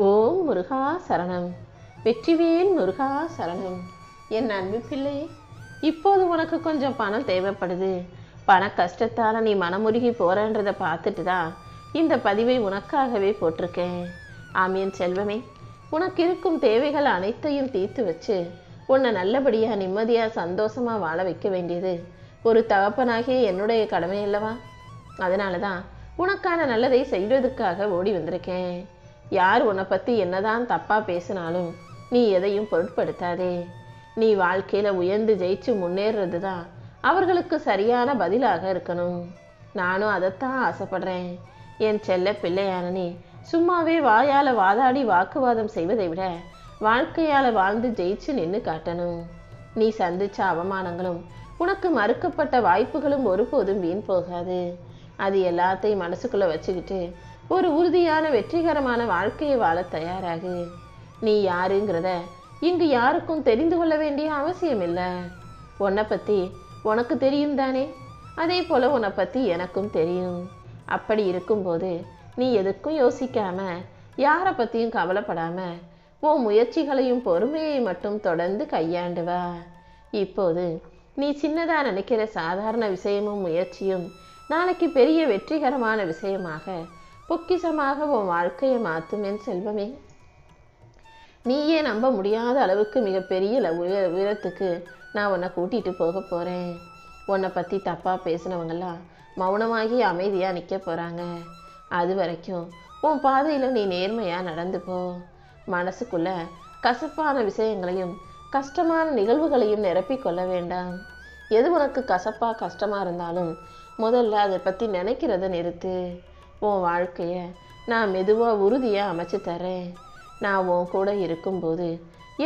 ஓம் முருகா சரணம். வெற்றிவேல் முருகா சரணம். என் அன்பு பிள்ளை இப்போது உனக்கு கொஞ்சம் பணம் தேவைப்படுது. பண கஷ்டத்தால் நீ மனமுருகி போகிறன்றதை பார்த்துட்டு தான் இந்த பதிவை உனக்காகவே போட்டிருக்கேன். ஆமியன் செல்வமே. உனக்கு இருக்கும் தேவைகள் அனைத்தையும் தீர்த்து வச்சு உன்னை நல்லபடியாக நிம்மதியாக சந்தோஷமாக வாழ வைக்க வேண்டியது ஒரு தகப்பனாகிய என்னுடைய கடமை அல்லவா? அதனால தான் உனக்கான நல்லதை செய்வதற்காக ஓடி வந்திருக்கேன். யார் உன்னை பற்றி என்னதான் தப்பாக பேசினாலும் நீ எதையும் பொருட்படுத்தாதே. நீ வாழ்க்கையில் உயர்ந்து ஜெயிச்சு முன்னேறுறது தான் அவர்களுக்கு சரியான பதிலாக இருக்கணும். நானும் அதைத்தான் ஆசைப்படுறேன். என் செல்ல பிள்ளையான நீ சும்மாவே வாயால் வாதாடி வாக்குவாதம் செய்வதை விட வாழ்க்கையால் வாழ்ந்து ஜெயிச்சு நின்று காட்டணும். நீ சந்திச்ச அவமானங்களும் உனக்கு மறுக்கப்பட்ட வாய்ப்புகளும் ஒருபோதும் வீண் போகாது. அது எல்லாத்தையும் மனசுக்குள்ளே வச்சுக்கிட்டு ஒரு உறுதியான வெற்றிகரமான வாழ்க்கையை வாழ தயாராகு. நீ யாருங்கிறத இங்கு யாருக்கும் தெரிந்து கொள்ள வேண்டிய அவசியம் இல்லை உன்னை பற்றி உனக்கு தெரியும் தானே? அதே போல் உன்னை பற்றி எனக்கும் தெரியும். அப்படி இருக்கும்போது நீ எதுக்கும் யோசிக்காம யாரை பற்றியும் கவலைப்படாம உன் முயற்சிகளையும் பொறுமையை மட்டும் தொடர்ந்து கையாண்டு வா. இப்போது நீ சின்னதாக நினைக்கிற சாதாரண விஷயமும் முயற்சியும் நாளைக்கு பெரிய வெற்றிகரமான விஷயமாக பொக்கிஷமாக உன் வாழ்க்கையை மாற்றும் என் செல்வமே. நீயே நம்ப முடியாத அளவுக்கு மிகப்பெரிய ல- உயரத்துக்கு நான் உன்னை கூட்டிகிட்டு போக போகிறேன் உன்னை பற்றி தப்பாக பேசினவங்கெல்லாம் மௌனமாகி அமைதியாக நிற்க போகிறாங்க அது வரைக்கும் உன் பாதையில் நீ நேர்மையாக நடந்து போ. மனசுக்குள்ள கசப்பான விஷயங்களையும் கஷ்டமான நிகழ்வுகளையும் நிரப்பிக்கொள்ள வேண்டாம். எது உனக்கு கசப்பாக கஷ்டமாக இருந்தாலும் முதல்ல அதை பற்றி நினைக்கிறத நிறுத்து. உன் வாழ்க்கையை நான் மெதுவாக உறுதியாக அமைச்சு தரேன் நான் உன் கூட இருக்கும்போது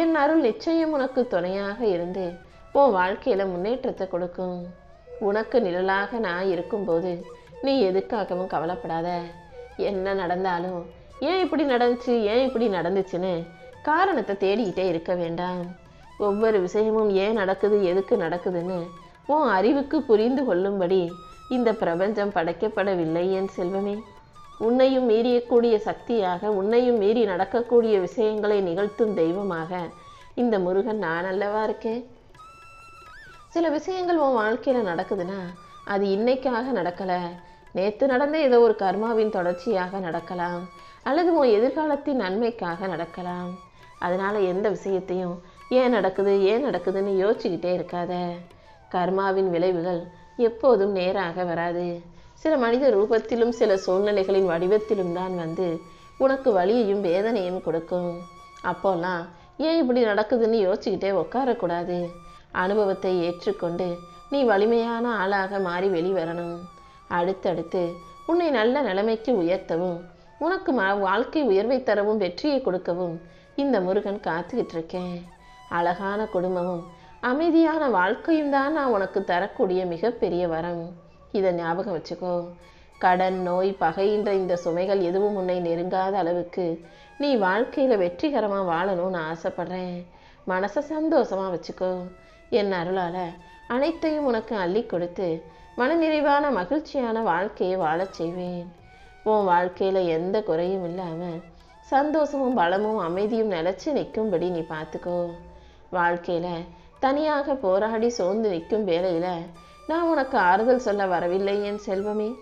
என் அருள் நிச்சயம் உனக்கு துணையாக இருந்து உன் வாழ்க்கையில் முன்னேற்றத்தை கொடுக்கும். உனக்கு நிழலாக நான் இருக்கும்போது நீ எதுக்காகவும் கவலைப்படாத. என்ன நடந்தாலும் ஏன் இப்படி நடந்துச்சு ஏன் இப்படி நடந்துச்சுன்னு காரணத்தை தேடிக்கிட்டே இருக்க வேண்டாம். ஒவ்வொரு விஷயமும் ஏன் நடக்குது எதுக்கு நடக்குதுன்னு உன் அறிவுக்கு புரிந்து கொள்ளும்படி இந்த பிரபஞ்சம் படைக்கப்படவில்லை என் செல்வமே. உன்னையும் மீறியக்கூடிய சக்தியாக உன்னையும் மீறி நடக்கக்கூடிய விஷயங்களை நிகழ்த்தும் தெய்வமாக இந்த முருகன் நான் அல்லவா இருக்கேன்? சில விஷயங்கள் உன் வாழ்க்கையில் நடக்குதுன்னா அது இன்னைக்காக நடக்கலை. நேற்று நடந்த ஏதோ ஒரு கர்மாவின் தொடர்ச்சியாக நடக்கலாம் அல்லது உன் எதிர்காலத்தின் நன்மைக்காக நடக்கலாம். அதனால் எந்த விஷயத்தையும் ஏன் நடக்குது? ஏன் நடக்குதுன்னு யோசிச்சுக்கிட்டே இருக்காத. கர்மாவின் விளைவுகள் எப்போதும் நேராக வராது. சில மனித ரூபத்திலும் சில சூழ்நிலைகளின் வடிவத்திலும் தான் வந்து உனக்கு வலியையும் வேதனையும் கொடுக்கும். அப்போல்லாம் ஏன் இப்படி நடக்குதுன்னு யோசிச்சுக்கிட்டே உட்காரக்கூடாது. அனுபவத்தை ஏற்றுக்கொண்டு நீ வலிமையான ஆளாக மாறி வெளிவரணும். அடுத்தடுத்து உன்னை நல்ல நிலைமைக்கு உயர்த்தவும் உனக்கு ம வாழ்க்கை உயர்வை தரவும் வெற்றியை கொடுக்கவும் இந்த முருகன் காத்துக்கிட்டு இருக்கேன். அழகான குடும்பமும் அமைதியான வாழ்க்கையும் தான் நான் உனக்கு தரக்கூடிய மிகப்பெரிய வரம். இதை ஞாபகம் வச்சுக்கோ. கடன் நோய் பகைன்ற இந்த சுமைகள் எதுவும் உன்னை நெருங்காத அளவுக்கு நீ வாழ்க்கையில் வெற்றிகரமாக வாழணும்னு ஆசைப்பட்றேன். மனசை சந்தோஷமாக வச்சுக்கோ. என் அருளால் அனைத்தையும் உனக்கு அள்ளி கொடுத்து மனநிறைவான மகிழ்ச்சியான வாழ்க்கையை வாழச் செய்வேன். உன் வாழ்க்கையில் எந்த குறையும் இல்லாமல் சந்தோஷமும் பலமும் அமைதியும் நிலச்சி நிற்கும்படி நீ பார்த்துக்கோ. வாழ்க்கையில் தனியாக போராடி சோர்ந்து நிற்கும் வேளையில் நான் உனக்கு ஆறுதல் சொல்ல வரவில்லை என் செல்வமே.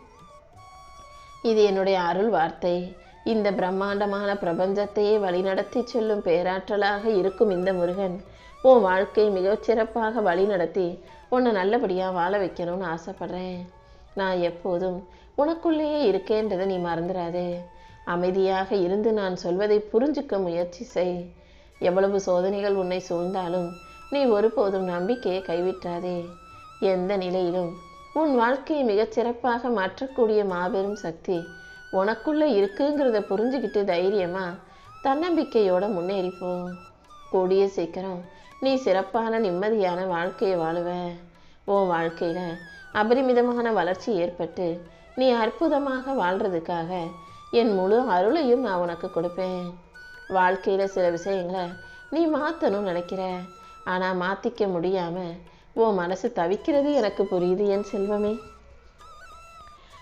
இது என்னுடைய அருள் வார்த்தை. இந்த பிரம்மாண்டமான பிரபஞ்சத்தையே வழிநடத்தி சொல்லும் பேராற்றலாக இருக்கும் இந்த முருகன். உன் வாழ்க்கை மிகச் சிறப்பாக வழிநடத்தி உன்னை நல்லபடியாக வாழ வைக்கணும்னு ஆசைப்படுறேன். நான் எப்போதும் உனக்குள்ளேயே இருக்கேன்றதை நீ மறந்துடாதே. அமைதியாக இருந்து நான் சொல்வதை புரிஞ்சுக்க முயற்சி செய். எவ்வளவு சோதனைகள் உன்னை சூழ்ந்தாலும் நீ ஒருபோதும் நம்பிக்கையை கைவிட்டாதே. எந்த நிலையிலும் உன் வாழ்க்கையை மிகச் சிறப்பாக மாற்றக்கூடிய மாபெரும் சக்தி உனக்குள்ளே இருக்குங்கிறத புரிஞ்சுக்கிட்டு தைரியமா தன்னம்பிக்கையோட முன்னேறிப்போம் கூடிய சீக்கிரம் நீ சிறப்பான நிம்மதியான வாழ்க்கையை வாழுவ. உன் வாழ்க்கையில் அபரிமிதமான வளர்ச்சி ஏற்பட்டு நீ அற்புதமாக வாழ்றதுக்காக என் முழு அருளையும் நான் உனக்கு கொடுப்பேன். வாழ்க்கையில் சில விஷயங்களை நீ மாற்றணும்னு நினைக்கிற. ஆனால் மாத்திக்க முடியாமல் உன் மனசு தவிக்கிறது எனக்கு புரியுது என் செல்வமே?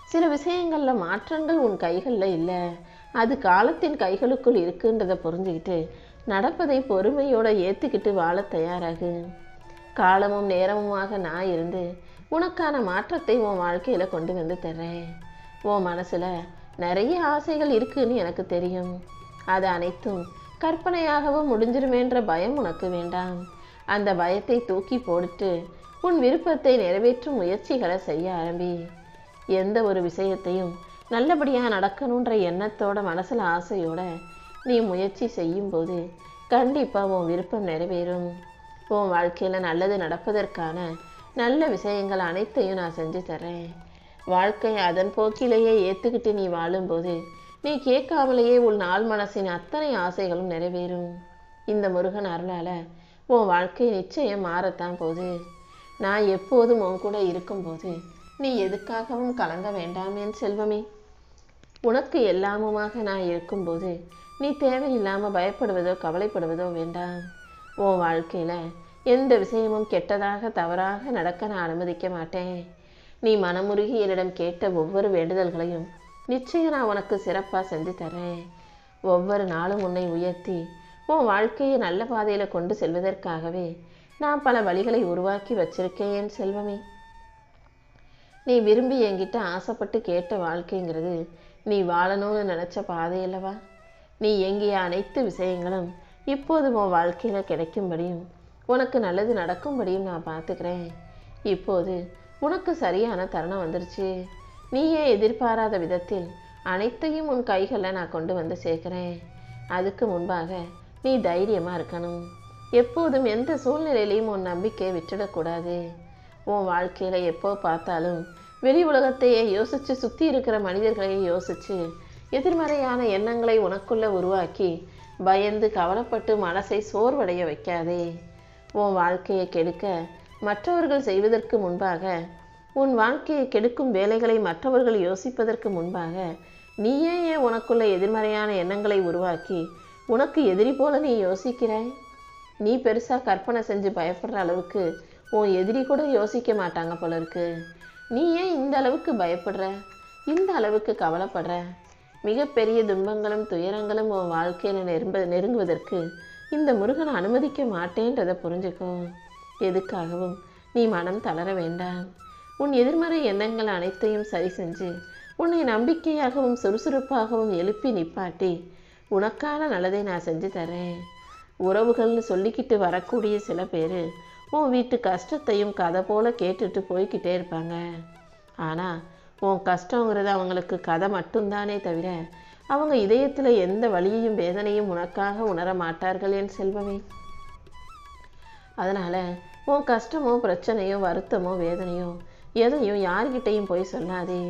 சில விஷயங்களில் மாற்றங்கள் உன் கைகளில் இல்லை. அது காலத்தின் கைகளுக்குள் இருக்குன்றதை புரிஞ்சுக்கிட்டு நடப்பதை பொறுமையோடு ஏற்றுக்கிட்டு வாழ தயாராகு. காலமும் நேரமுமாக நான் இருந்து உனக்கான மாற்றத்தை உன் வாழ்க்கையில் கொண்டு வந்து தர்றேன். உன் மனசில் நிறைய ஆசைகள் இருக்குன்னு எனக்கு தெரியும். அது அனைத்தும் கற்பனையாகவும் முடிஞ்சிருமேன்ற பயம் உனக்கு வேண்டாம். அந்த பயத்தை தூக்கி போட்டுட்டு உன் விருப்பத்தை நிறைவேற்றும் முயற்சிகளை செய்ய ஆரம்பி. எந்த ஒரு விஷயத்தையும் நல்லபடியாக நடக்கணுன்ற எண்ணத்தோட மனசில் ஆசையோட நீ முயற்சி செய்யும்போது கண்டிப்பாக உன் விருப்பம் நிறைவேறும். உன் வாழ்க்கையில் நல்லது நடப்பதற்கான நல்ல விஷயங்கள் அனைத்தையும் நான் செஞ்சு தரேன் வாழ்க்கை அதன் போக்கிலேயே ஏற்றுக்கிட்டு நீ வாழும்போது நீ கேட்காமலேயே உன் நாள் மனசின் அத்தனை ஆசைகளும் நிறைவேறும். இந்த முருகன் அருளால் உன் வாழ்க்கை நிச்சயம் மாறத்தான் போது நான் எப்போதும் உன் கூட இருக்கும்போது நீ எதுக்காகவும் கலங்க வேண்டாம் செல்வமே. உனக்கு எல்லாமுமாக நான் இருக்கும்போது நீ தேவையில்லாமல் பயப்படுவதோ கவலைப்படுவதோ வேண்டாம். உன் வாழ்க்கையில் எந்த விஷயமும் கெட்டதாக தவறாக நடக்க நான் அனுமதிக்க மாட்டேன். நீ மனமுருகி என்னிடம் கேட்ட ஒவ்வொரு வேண்டுதல்களையும் நிச்சயம் நான் உனக்கு சிறப்பாக செஞ்சு தரேன் ஒவ்வொரு நாளும் உன்னை உயர்த்தி உன் வாழ்க்கையை நல்ல பாதையில் கொண்டு செல்வதற்காகவே நான் பல வழிகளை உருவாக்கி வச்சிருக்கேன் என் செல்வமே. நீ விரும்பி என்கிட்ட ஆசைப்பட்டு கேட்ட வாழ்க்கைங்கிறது நீ வாழணும்னு நினச்ச பாதையல்லவா நீ எங்கிய அனைத்து விஷயங்களும் இப்போது உன் வாழ்க்கையில் கிடைக்கும்படியும் உனக்கு நல்லது நடக்கும்படியும் நான் பார்த்துக்கிறேன். இப்போது உனக்கு சரியான தருணம் வந்துருச்சு. நீயே எதிர்பாராத விதத்தில் அனைத்தையும் உன் கைகளில் நான் கொண்டு வந்து சேர்க்குறேன். அதுக்கு முன்பாக நீ தைரியமாக இருக்கணும். எப்போதும் எந்த சூழ்நிலையிலையும் உன் நம்பிக்கையை விட்டுடக்கூடாது. உன் வாழ்க்கையில் எப்போ பார்த்தாலும் வெளி உலகத்தையே யோசித்து சுற்றி இருக்கிற மனிதர்களையே யோசித்து எதிர்மறையான எண்ணங்களை உனக்குள்ளே உருவாக்கி பயந்து கவலைப்பட்டு மனசை சோர்வடைய வைக்காதே. உன் வாழ்க்கையை கெடுக்க மற்றவர்கள் செய்வதற்கு முன்பாக உன் வாழ்க்கையை கெடுக்கும் வேலைகளை மற்றவர்கள் யோசிப்பதற்கு முன்பாக நீயே ஏன் உனக்குள்ள எதிர்மறையான எண்ணங்களை உருவாக்கி உனக்கு எதிரி போல நீ யோசிக்கிறாய் நீ பெருசாக கற்பனை செஞ்சு பயப்படுற அளவுக்கு உன் எதிரி கூட யோசிக்க மாட்டாங்க போல இருக்கு. நீ ஏன் இந்த அளவுக்கு பயப்படுற? இந்த அளவுக்கு கவலைப்படுற? மிகப்பெரிய துன்பங்களும் துயரங்களும் உன் வாழ்க்கையில் நெரும்ப நெருங்குவதற்கு இந்த முருகனை அனுமதிக்க மாட்டேன்றதை புரிஞ்சுக்கோ. எதுக்காகவும் நீ மனம் தளர வேண்டாம். உன் எதிர்மறை எண்ணங்கள் அனைத்தையும் சரி செஞ்சு உன்னை நம்பிக்கையாகவும் சுறுசுறுப்பாகவும் எழுப்பி நிப்பாட்டி உனக்கான நல்லதை நான் செஞ்சு தரேன். உறவுகள்னு சொல்லிக்கிட்டு வரக்கூடிய சில பேர் உன் வீட்டு கஷ்டத்தையும் கதை போல் கேட்டுட்டு போய்கிட்டே இருப்பாங்க. ஆனால் உன் கஷ்டங்கிறது அவங்களுக்கு கதை மட்டும்தானே தவிர அவங்க இதயத்தில் எந்த வழியையும் வேதனையும் உனக்காக உணர மாட்டார்கள் என் செல்வமே. அதனால் உன் கஷ்டமோ பிரச்சனையோ வருத்தமோ வேதனையோ எதையும் யார்கிட்டையும் போய் சொல்லாதே.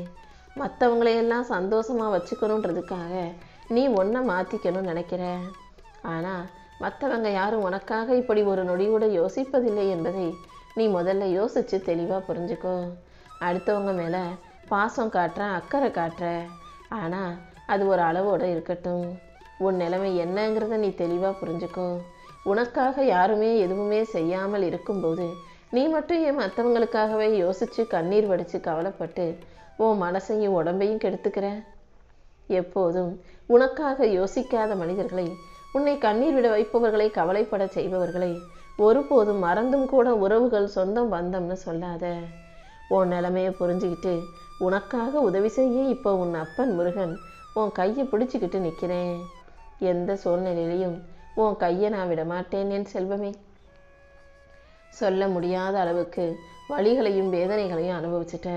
மற்றவங்களையெல்லாம் சந்தோஷமாக வச்சுக்கணுன்றதுக்காக நீ ஒன்றை மாற்றிக்கணும்னு நினைக்கிற ஆனால் மற்றவங்க யாரும் உனக்காக இப்படி ஒரு நொடி கூட யோசிப்பதில்லை என்பதை நீ முதல்ல யோசித்து தெளிவாக புரிஞ்சுக்கோ. அடுத்தவங்க மேலே பாசம் காட்டுற அக்கறை காட்டுற. ஆனால் அது ஒரு அளவோடு இருக்கட்டும். உன் நிலைமை என்னங்கிறத நீ தெளிவாக புரிஞ்சுக்கோ. உனக்காக யாருமே எதுவுமே செய்யாமல் இருக்கும்போது நீ மட்டும் ஏன் மற்றவங்களுக்காகவே யோசித்து கண்ணீர் வடித்து கவலைப்பட்டு உன் மனசையும் உடம்பையும் கெடுத்துக்கிற? எப்போதும் உனக்காக யோசிக்காத மனிதர்களை உன்னை கண்ணீர் விட வைப்பவர்களை கவலைப்பட செய்பவர்களை ஒருபோதும் மறந்தும் கூட உறவுகள் சொந்தம் பந்தம்னு சொல்லாத. உன் நிலைமையை புரிஞ்சுக்கிட்டு உனக்காக உதவி செய்ய இப்போ உன் அப்பன் முருகன் உன் கையை பிடிச்சிக்கிட்டு நிற்கிறேன். எந்த சூழ்நிலையிலையும் உன் கையை நான் விட மாட்டேன் என் செல்வமே. சொல்ல முடியாத அளவுக்கு வழிகளையும் வேதனைகளையும் அனுபவிச்சிட்ட.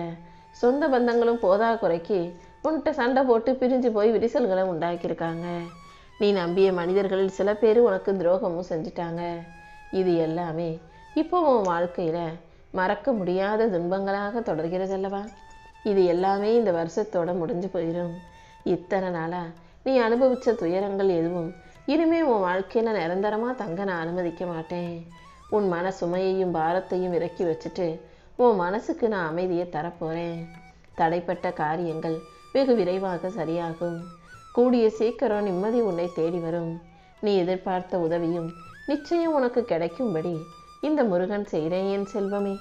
சொந்த பந்தங்களும் போதா குறைக்கு உன்கிட்ட சண்டை போட்டு பிரிஞ்சு போய் விரிசல்களை உண்டாக்கியிருக்காங்க. நீ நம்பிய மனிதர்களில் சில பேர் உனக்கு துரோகமும் செஞ்சிட்டாங்க. இது எல்லாமே இப்போ உன் வாழ்க்கையில் மறக்க முடியாத துன்பங்களாக தொடர்கிறதல்லவா? இது எல்லாமே இந்த வருஷத்தோட முடிஞ்சு போயிடும் இத்தனை நாளாக நீ அனுபவித்த துயரங்கள் எதுவும் இனிமே உன் வாழ்க்கையில் நிரந்தரமாக தங்க நான் அனுமதிக்க மாட்டேன். உன் மன சுமையையும் பாரத்தையும் இறக்கி வச்சுட்டு உன் மனசுக்கு நான் அமைதியை தரப்போகிறேன் தடைப்பட்ட காரியங்கள் வெகு விரைவாக சரியாகும் கூடிய சீக்கிரம் நிம்மதி உன்னை தேடி வரும் நீ எதிர்பார்த்த உதவியும் நிச்சயம் உனக்கு கிடைக்கும்படி இந்த முருகன் செய்கிறேன் என் செல்வமே.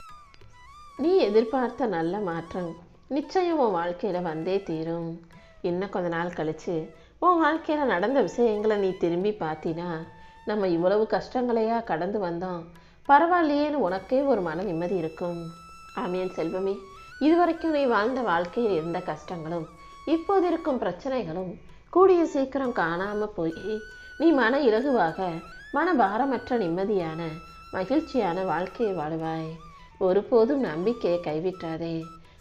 நீ எதிர்பார்த்த நல்ல மாற்றம் நிச்சயம் உன் வாழ்க்கையில் வந்தே தீரும். இன்னும் கொஞ்ச நாள் கழிச்சு உன் வாழ்க்கையில் நடந்த விஷயங்களை நீ திரும்பி பார்த்தினா நம்ம இவ்வளவு கஷ்டங்களையா கடந்து வந்தோம். பரவாயில்லையேன்னு உனக்கே ஒரு மன நிம்மதி இருக்கும். ஆமியன் செல்வமே. இதுவரைக்கும் நீ வாழ்ந்த வாழ்க்கையில் இருந்த கஷ்டங்களும் இப்போது இருக்கும் பிரச்சனைகளும் கூடிய சீக்கிரம் காணாமல் போய் நீ மன இலகுவாக மன பாரமற்ற நிம்மதியான மகிழ்ச்சியான வாழ்க்கையை வாழ்வாய். ஒருபோதும் நம்பிக்கையை கைவிட்டாதே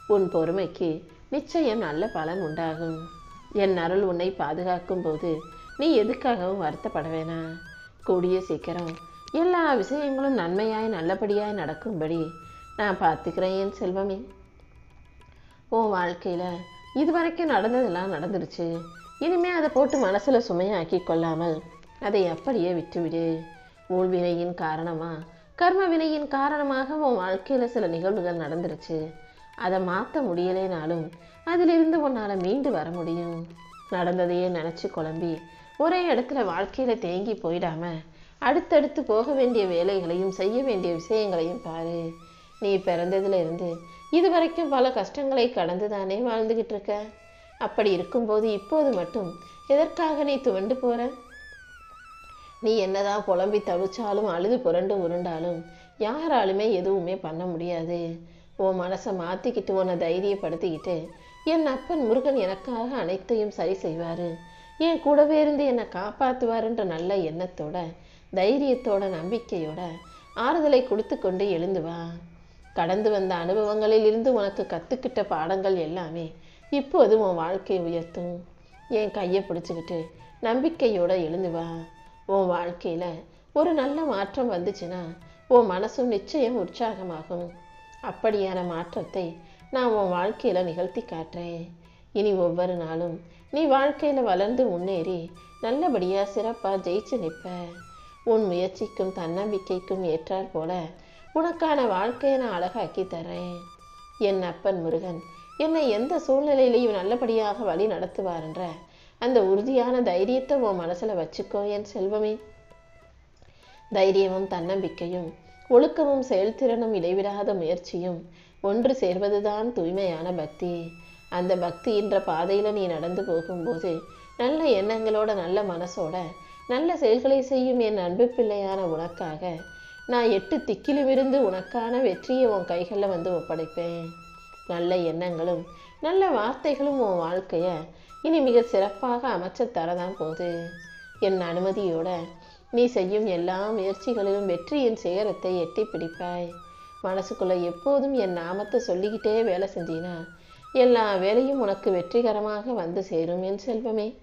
உன் பொறுமைக்கு நிச்சயம் நல்ல பலன் உண்டாகும். என் அருள் உன்னை பாதுகாக்கும் போது நீ எதுக்காகவும் வருத்தப்பட வேணாம் கூடிய சீக்கிரம் எல்லா விஷயங்களும் நன்மையாய் நல்லபடியாய் நடக்கும்படி நான் பார்த்துக்கிறேன் என் செல்வமே. உன் வாழ்க்கையில் இது வரைக்கும் நடந்ததெல்லாம் நடந்துருச்சு. இனிமே அதை போட்டு மனசில் சுமையாக்கி கொள்ளாமல் அதை அப்படியே விட்டுவிடு. ஊழ்வினையின் காரணமா? கர்ம வினையின் காரணமாக உன் வாழ்க்கையில் சில நிகழ்வுகள் நடந்துருச்சு. அதை மாற்ற முடியலைனாலும் அதிலிருந்து உன்னால் மீண்டு வர முடியும். நடந்ததையே நினச்சி குழம்பி ஒரே இடத்துல வாழ்க்கையில் தேங்கி போயிடாம அடுத்தடுத்து போக வேண்டிய வேலைகளையும் செய்ய வேண்டிய விஷயங்களையும் பாரு. நீ பிறந்ததுல இது வரைக்கும் பல கஷ்டங்களை கடந்து தானே வாழ்ந்துகிட்டு இருக்க அப்படி இருக்கும்போது இப்போது மட்டும் எதற்காக நீ துவண்டு போற? நீ என்னதான் புலம்பி தவிச்சாலும் அழுது புரண்டு உருண்டாலும் யாராலுமே எதுவுமே பண்ண முடியாது. உன் மனசை மாற்றிக்கிட்டு உன்னை தைரியப்படுத்திக்கிட்டு என் அப்பன் முருகன் எனக்காக அனைத்தையும் சரி செய்வார். என் கூடவே இருந்து என்னை காப்பாற்றுவாருன்ற நல்ல எண்ணத்தோட தைரியத்தோட நம்பிக்கையோட ஆறுதலை கொடுத்து கொண்டு எழுந்து வா. கடந்து வந்த அனுபவங்களில் இருந்து உனக்கு கற்றுக்கிட்ட பாடங்கள் எல்லாமே இப்போது உன் வாழ்க்கையை உயர்த்தும். என் கையை பிடிச்சிக்கிட்டு நம்பிக்கையோடு எழுந்து வா. உன் வாழ்க்கையில் ஒரு நல்ல மாற்றம் வந்துச்சுன்னா உன் மனசும் நிச்சயம் உற்சாகமாகும். அப்படியான மாற்றத்தை நான் உன் வாழ்க்கையில் நிகழ்த்தி காட்டுறேன். இனி ஒவ்வொரு நாளும் நீ வாழ்க்கையில் வளர்ந்து முன்னேறி நல்லபடியாக சிறப்பாக ஜெயிச்சு நிற்ப. உன் முயற்சிக்கும் தன்னம்பிக்கைக்கும் ஏற்றாற் போல உனக்கான வாழ்க்கையை நான் அழகாக்கி தரேன் என் அப்பன் முருகன் என்னை எந்த சூழ்நிலையிலையும் நல்லபடியாக வழி நடத்துவார் என்ற அந்த உறுதியான தைரியத்தை உன் மனசில் வச்சுக்கோ என் செல்வமே. தைரியமும் தன்னம்பிக்கையும் ஒழுக்கமும் செயல்திறனும் இடைவிடாத முயற்சியும் ஒன்று சேர்வதுதான் தூய்மையான பக்தி. அந்த பக்தி என்ற பாதையில் நீ நடந்து போகும்போது நல்ல எண்ணங்களோட நல்ல மனசோட நல்ல செயல்களை செய்யும் என் அன்பு பிள்ளையான உனக்காக நான் எட்டு திக்கிலுமிருந்து உனக்கான வெற்றியை உன் கைகளில் வந்து ஒப்படைப்பேன். நல்ல எண்ணங்களும் நல்ல வார்த்தைகளும் உன் வாழ்க்கையை இனி மிக சிறப்பாக அமைச்ச தரதான் போகுது. என் அனுமதியோட நீ செய்யும் எல்லா முயற்சிகளிலும் வெற்றியின் சிகரத்தை எட்டி பிடிப்பாய். மனசுக்குள்ளே எப்போதும் என் நாமத்தை சொல்லிக்கிட்டே வேலை செஞ்சினா எல்லா வேலையும் உனக்கு வெற்றிகரமாக வந்து சேரும் என் செல்வமே.